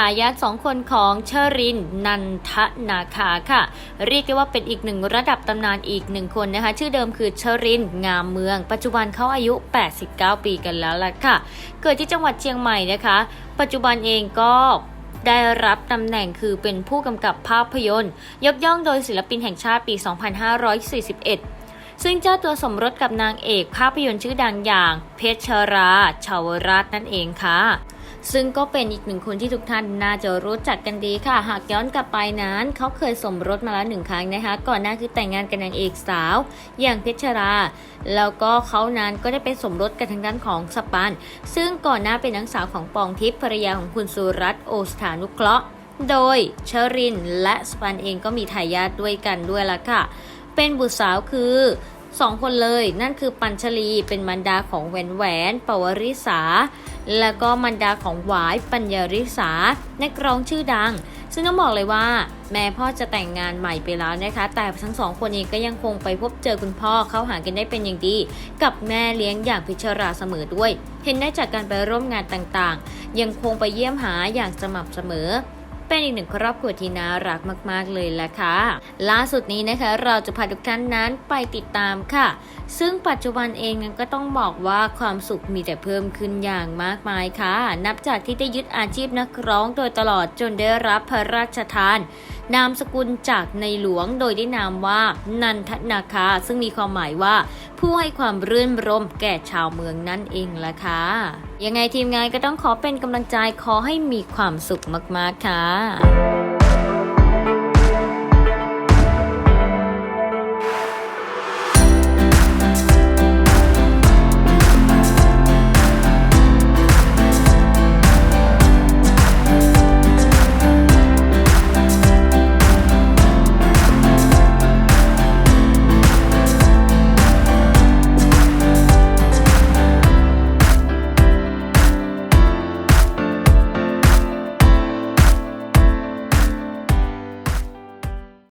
ทายาทสองคนของเชอริน นันทนาคาค่ะ เรียกได้ว่าเป็นอีกหนึ่งระดับตำนานอีกหนึ่งคนนะคะ ชื่อเดิมคือเชอริน งามเมือง ปัจจุบันเขาอายุ 89 ปีกันแล้วล่ะค่ะ เกิดที่จังหวัดเชียงใหม่นะคะ ปัจจุบันเองก็ได้รับตำแหน่งคือเป็นผู้กำกับภาพยนตร์ ยกย่องโดยศิลปินแห่งชาติปี 2541ซึ่งเจ้าตัวสมรสกับนางเอกภาพยนตร์ชื่อดังอย่างเพชรราชาวราชนั่นเองค่ะ ซึ่งก็เป็นอีกหนึ่งคนที่ทุกท่านน่าจะรู้จักกันดีค่ะ หากย้อนกลับไปนั้น เขาเคยสมรสมาแล้วหนึ่งครั้งนะคะ ก่อนหน้าคือแต่งงานกับนางเอกสาว อย่างเพชรรา แล้วก็เขานั้นก็ได้ไปสมรสกับทางด้านของสปัน ซึ่งก่อนหน้าเป็นนางสาวของปองทิพย์ภรรยาของคุณสุรัตน์โอสถานุเคราะห์ โดยเชอรินและสปันเองก็มีทายาทด้วยกันด้วยละค่ะ เป็นบุตรสาวคือ สองคนเลย นั่นคือปัญชลีเป็นมันดาของแหวนแหวนปวริสาแล้วก็มันดาของหวายปัญญริสานักร้องชื่อดัง ซึ่งต้องบอกเลยว่า แม่พ่อจะแต่งงานใหม่ไปแล้วนะคะ แต่ทั้งสองคนเองก็ยังคงไปพบเจอคุณพ่อเข้าหากันได้เป็นอย่างดี กับแม่เลี้ยงอย่างพิชราเสมอด้วย เห็นได้จากการไปร่วมงานต่างๆ ยังคงไปเยี่ยมหาอย่างสม่ำเสมอ เป็นอีกหนึ่งครอบครัวที่น่ารักมาก ๆ เลยแหละค่ะ ล่าสุดนี้นะคะเราจะพาทุกท่านนั้นไปติดตามค่ะ ซึ่งปัจจุบันเองนั้นก็ต้องบอกว่าความสุขมีแต่เพิ่มขึ้นอย่างมากมายค่ะ นับจากที่ได้ยึดอาชีพนักร้องโดยตลอดจนได้รับพระราชทาน นามสกุลจากในหลวงโดยได้นามว่านันทนาคาซึ่งมีความหมายว่า ผู้ให้ความรื่นรมแก่ชาวเมืองนั่นเองละค่ะ ยังไงทีมงานก็ต้องขอเป็นกำลังใจขอให้มีความสุขมากๆค่ะ